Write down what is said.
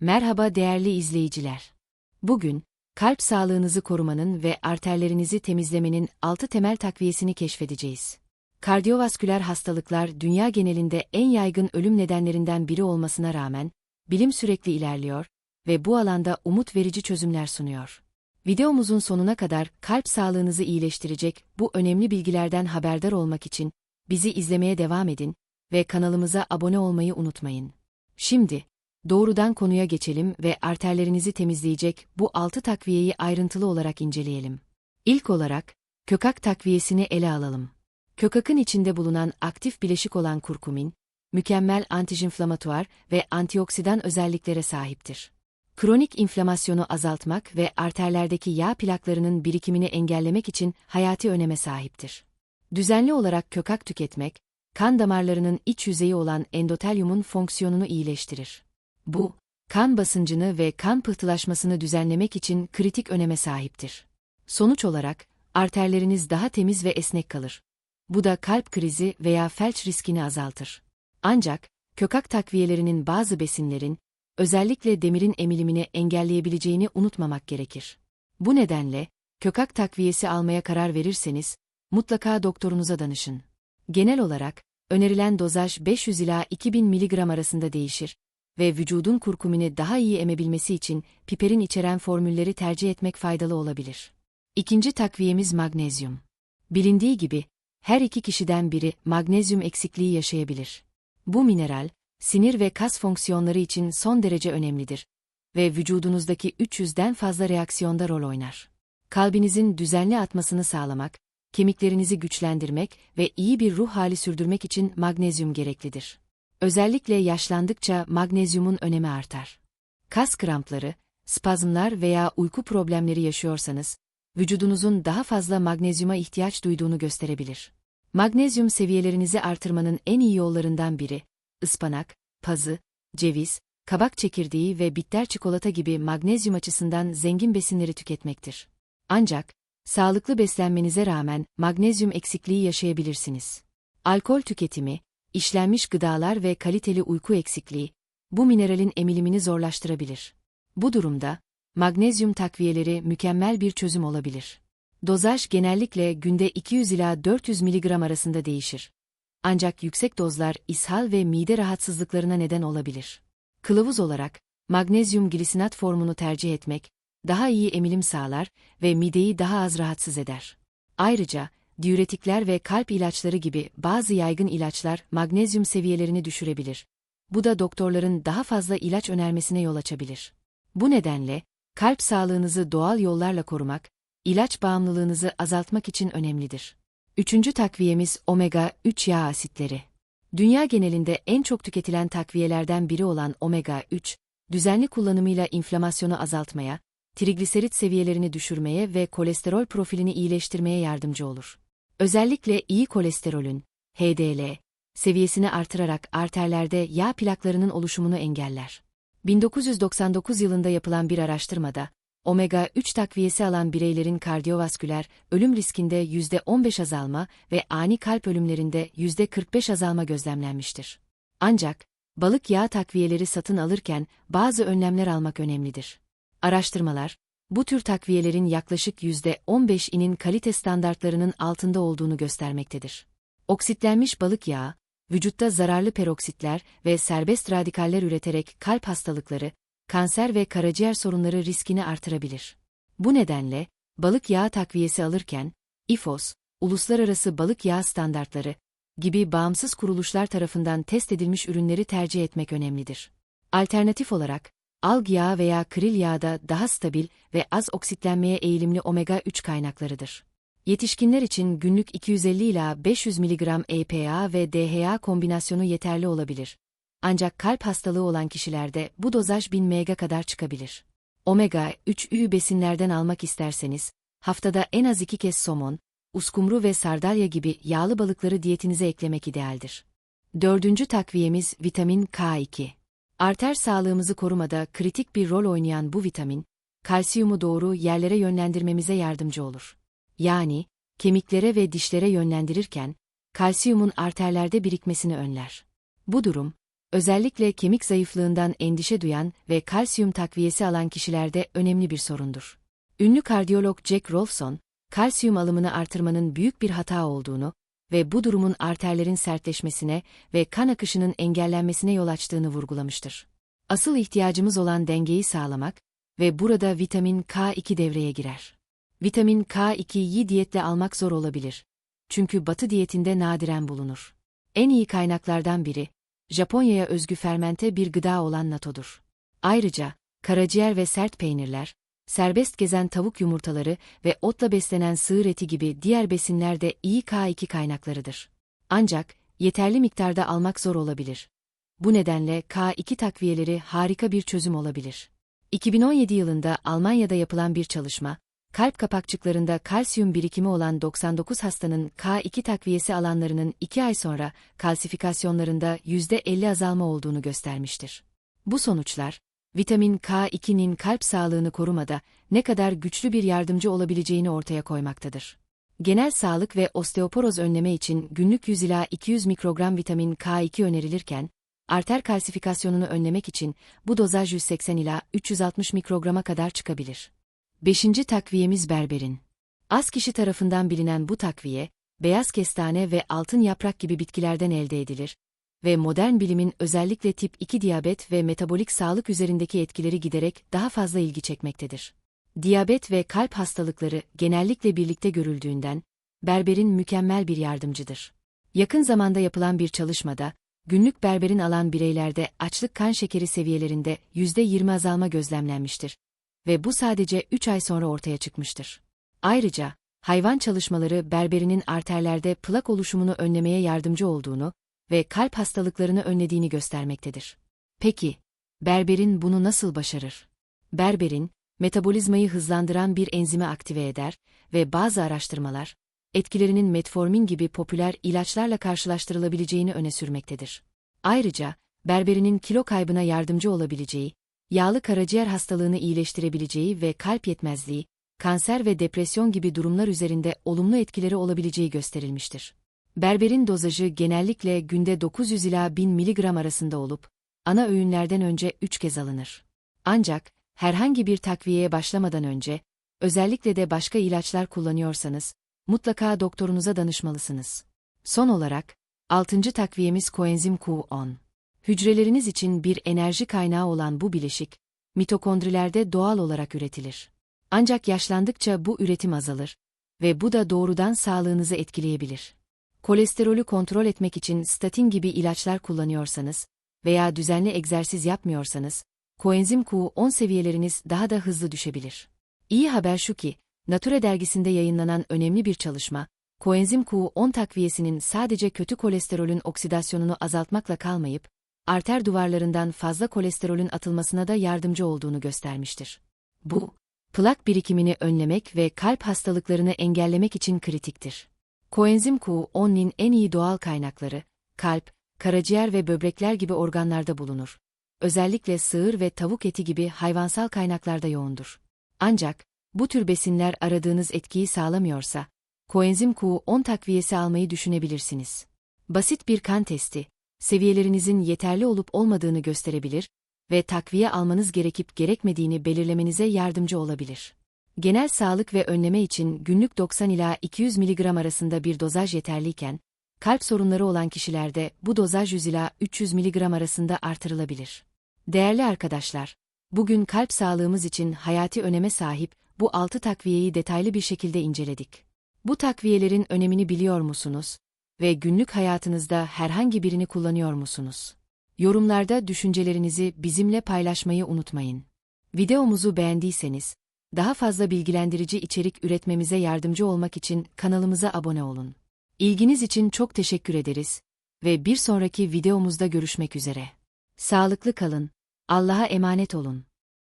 Merhaba değerli izleyiciler. Bugün, kalp sağlığınızı korumanın ve arterlerinizi temizlemenin 6 temel takviyesini keşfedeceğiz. Kardiyovasküler hastalıklar dünya genelinde en yaygın ölüm nedenlerinden biri olmasına rağmen, bilim sürekli ilerliyor ve bu alanda umut verici çözümler sunuyor. Videomuzun sonuna kadar kalp sağlığınızı iyileştirecek bu önemli bilgilerden haberdar olmak için bizi izlemeye devam edin ve kanalımıza abone olmayı unutmayın. Şimdi, Doğrudan konuya geçelim ve arterlerinizi temizleyecek bu 6 takviyeyi ayrıntılı olarak inceleyelim. İlk olarak, kökak takviyesini ele alalım. Kökakın içinde bulunan aktif bileşik olan kurkumin, mükemmel antijinflamatuar ve antioksidan özelliklere sahiptir. Kronik inflamasyonu azaltmak ve arterlerdeki yağ plaklarının birikimini engellemek için hayati öneme sahiptir. Düzenli olarak kökak tüketmek, kan damarlarının iç yüzeyi olan endotelyumun fonksiyonunu iyileştirir. Bu, kan basıncını ve kan pıhtılaşmasını düzenlemek için kritik öneme sahiptir. Sonuç olarak, arterleriniz daha temiz ve esnek kalır. Bu da kalp krizi veya felç riskini azaltır. Ancak, kökak takviyelerinin bazı besinlerin, özellikle demirin emilimini engelleyebileceğini unutmamak gerekir. Bu nedenle, kökak takviyesi almaya karar verirseniz, mutlaka doktorunuza danışın. Genel olarak, önerilen dozaj 500 ila 2000 mg arasında değişir ve vücudun kurkumini daha iyi emebilmesi için piperin içeren formülleri tercih etmek faydalı olabilir. İkinci takviyemiz magnezyum. Bilindiği gibi, her iki kişiden biri magnezyum eksikliği yaşayabilir. Bu mineral, sinir ve kas fonksiyonları için son derece önemlidir ve vücudunuzdaki 300'den fazla reaksiyonda rol oynar. Kalbinizin düzenli atmasını sağlamak, kemiklerinizi güçlendirmek ve iyi bir ruh hali sürdürmek için magnezyum gereklidir. Özellikle yaşlandıkça magnezyumun önemi artar. Kas krampları, spazmlar veya uyku problemleri yaşıyorsanız, vücudunuzun daha fazla magnezyuma ihtiyaç duyduğunu gösterebilir. Magnezyum seviyelerinizi artırmanın en iyi yollarından biri, ıspanak, pazı, ceviz, kabak çekirdeği ve bitter çikolata gibi magnezyum açısından zengin besinleri tüketmektir. Ancak, sağlıklı beslenmenize rağmen magnezyum eksikliği yaşayabilirsiniz. Alkol tüketimi, işlenmiş gıdalar ve kaliteli uyku eksikliği, bu mineralin emilimini zorlaştırabilir. Bu durumda, magnezyum takviyeleri mükemmel bir çözüm olabilir. Dozaj genellikle günde 200 ila 400 mg arasında değişir. Ancak yüksek dozlar ishal ve mide rahatsızlıklarına neden olabilir. Kılavuz olarak, magnezyum glisinat formunu tercih etmek, daha iyi emilim sağlar ve mideyi daha az rahatsız eder. Ayrıca, diüretikler ve kalp ilaçları gibi bazı yaygın ilaçlar magnezyum seviyelerini düşürebilir. Bu da doktorların daha fazla ilaç önermesine yol açabilir. Bu nedenle, kalp sağlığınızı doğal yollarla korumak, ilaç bağımlılığınızı azaltmak için önemlidir. Üçüncü takviyemiz omega-3 yağ asitleri. Dünya genelinde en çok tüketilen takviyelerden biri olan omega-3, düzenli kullanımıyla inflamasyonu azaltmaya, trigliserit seviyelerini düşürmeye ve kolesterol profilini iyileştirmeye yardımcı olur. Özellikle iyi kolesterolün, HDL, seviyesini artırarak arterlerde yağ plaklarının oluşumunu engeller. 1999 yılında yapılan bir araştırmada, omega-3 takviyesi alan bireylerin kardiyovasküler ölüm riskinde %15 azalma ve ani kalp ölümlerinde %45 azalma gözlemlenmiştir. Ancak, balık yağ takviyeleri satın alırken bazı önlemler almak önemlidir. Araştırmalar, bu tür takviyelerin yaklaşık %15'inin kalite standartlarının altında olduğunu göstermektedir. Oksitlenmiş balık yağı, vücutta zararlı peroksitler ve serbest radikaller üreterek kalp hastalıkları, kanser ve karaciğer sorunları riskini artırabilir. Bu nedenle, balık yağı takviyesi alırken, İFOS, Uluslararası Balık Yağı Standartları gibi bağımsız kuruluşlar tarafından test edilmiş ürünleri tercih etmek önemlidir. Alternatif olarak, alg yağı veya kril yağı da daha stabil ve az oksitlenmeye eğilimli omega-3 kaynaklarıdır. Yetişkinler için günlük 250 ila 500 mg EPA ve DHA kombinasyonu yeterli olabilir. Ancak kalp hastalığı olan kişilerde bu dozaj 1000 mg kadar çıkabilir. Omega-3 besinlerden almak isterseniz, haftada en az iki kez somon, uskumru ve sardalya gibi yağlı balıkları diyetinize eklemek idealdir. Dördüncü takviyemiz vitamin K2. Arter sağlığımızı korumada kritik bir rol oynayan bu vitamin, kalsiyumu doğru yerlere yönlendirmemize yardımcı olur. Yani, kemiklere ve dişlere yönlendirirken, kalsiyumun arterlerde birikmesini önler. Bu durum, Özellikle kemik zayıflığından endişe duyan ve kalsiyum takviyesi alan kişilerde önemli bir sorundur. Ünlü kardiyolog Jack Rolfson, kalsiyum alımını artırmanın büyük bir hata olduğunu ve bu durumun arterlerin sertleşmesine ve kan akışının engellenmesine yol açtığını vurgulamıştır. Asıl ihtiyacımız olan dengeyi sağlamak ve burada vitamin K2 devreye girer. Vitamin K2'yi diyetle almak zor olabilir. Çünkü batı diyetinde nadiren bulunur. En iyi kaynaklardan biri, Japonya'ya özgü fermente bir gıda olan natodur. Ayrıca, karaciğer ve sert peynirler, serbest gezen tavuk yumurtaları ve otla beslenen sığır eti gibi diğer besinler de iyi K2 kaynaklarıdır. Ancak, yeterli miktarda almak zor olabilir. Bu nedenle K2 takviyeleri harika bir çözüm olabilir. 2017 yılında Almanya'da yapılan bir çalışma, kalp kapakçıklarında kalsiyum birikimi olan 99 hastanın K2 takviyesi alanlarının 2 ay sonra kalsifikasyonlarında %50 azalma olduğunu göstermiştir. Bu sonuçlar, vitamin K2'nin kalp sağlığını korumada ne kadar güçlü bir yardımcı olabileceğini ortaya koymaktadır. Genel sağlık ve osteoporoz önleme için günlük 100 ila 200 mikrogram vitamin K2 önerilirken, arter kalsifikasyonunu önlemek için bu dozaj 180 ila 360 mikrograma kadar çıkabilir. Beşinci takviyemiz berberin. Az kişi tarafından bilinen bu takviye, beyaz kestane ve altın yaprak gibi bitkilerden elde edilir ve modern bilimin özellikle tip 2 diyabet ve metabolik sağlık üzerindeki etkileri giderek daha fazla ilgi çekmektedir. Diyabet ve kalp hastalıkları genellikle birlikte görüldüğünden, berberin mükemmel bir yardımcıdır. Yakın zamanda yapılan bir çalışmada, günlük berberin alan bireylerde açlık kan şekeri seviyelerinde %20 azalma gözlemlenmiştir ve bu sadece 3 ay sonra ortaya çıkmıştır. Ayrıca, hayvan çalışmaları berberinin arterlerde plak oluşumunu önlemeye yardımcı olduğunu ve kalp hastalıklarını önlediğini göstermektedir. Peki, berberin bunu nasıl başarır? Berberin, metabolizmayı hızlandıran bir enzimi aktive eder ve bazı araştırmalar, etkilerinin metformin gibi popüler ilaçlarla karşılaştırılabileceğini öne sürmektedir. Ayrıca, berberinin kilo kaybına yardımcı olabileceği, yağlı karaciğer hastalığını iyileştirebileceği ve kalp yetmezliği, kanser ve depresyon gibi durumlar üzerinde olumlu etkileri olabileceği gösterilmiştir. Berberin dozajı genellikle günde 900 ila 1000 mg arasında olup, ana öğünlerden önce 3 kez alınır. Ancak, herhangi bir takviyeye başlamadan önce, özellikle de başka ilaçlar kullanıyorsanız, mutlaka doktorunuza danışmalısınız. Son olarak, 6. takviyemiz koenzim Q10. Hücreleriniz için bir enerji kaynağı olan bu bileşik, mitokondrilerde doğal olarak üretilir. Ancak yaşlandıkça bu üretim azalır ve bu da doğrudan sağlığınızı etkileyebilir. Kolesterolü kontrol etmek için statin gibi ilaçlar kullanıyorsanız veya düzenli egzersiz yapmıyorsanız, koenzim Q10 seviyeleriniz daha da hızlı düşebilir. İyi haber şu ki, Nature dergisinde yayınlanan önemli bir çalışma, koenzim Q10 takviyesinin sadece kötü kolesterolün oksidasyonunu azaltmakla kalmayıp, arter duvarlarından fazla kolesterolün atılmasına da yardımcı olduğunu göstermiştir. Bu, plak birikimini önlemek ve kalp hastalıklarını engellemek için kritiktir. Koenzim Q10'nin en iyi doğal kaynakları, kalp, karaciğer ve böbrekler gibi organlarda bulunur. Özellikle sığır ve tavuk eti gibi hayvansal kaynaklarda yoğundur. Ancak, bu tür besinler aradığınız etkiyi sağlamıyorsa, koenzim Q10 takviyesi almayı düşünebilirsiniz. Basit bir kan testi, seviyelerinizin yeterli olup olmadığını gösterebilir ve takviye almanız gerekip gerekmediğini belirlemenize yardımcı olabilir. Genel sağlık ve önleme için günlük 90 ila 200 mg arasında bir dozaj yeterliyken, kalp sorunları olan kişilerde bu dozaj 100 ila 300 mg arasında artırılabilir. Değerli arkadaşlar, bugün kalp sağlığımız için hayati öneme sahip bu 6 takviyeyi detaylı bir şekilde inceledik. Bu takviyelerin önemini biliyor musunuz? ve günlük hayatınızda herhangi birini kullanıyor musunuz? Yorumlarda düşüncelerinizi bizimle paylaşmayı unutmayın. Videomuzu beğendiyseniz, daha fazla bilgilendirici içerik üretmemize yardımcı olmak için kanalımıza abone olun. İlginiz için çok teşekkür ederiz ve bir sonraki videomuzda görüşmek üzere. Sağlıklı kalın, Allah'a emanet olun.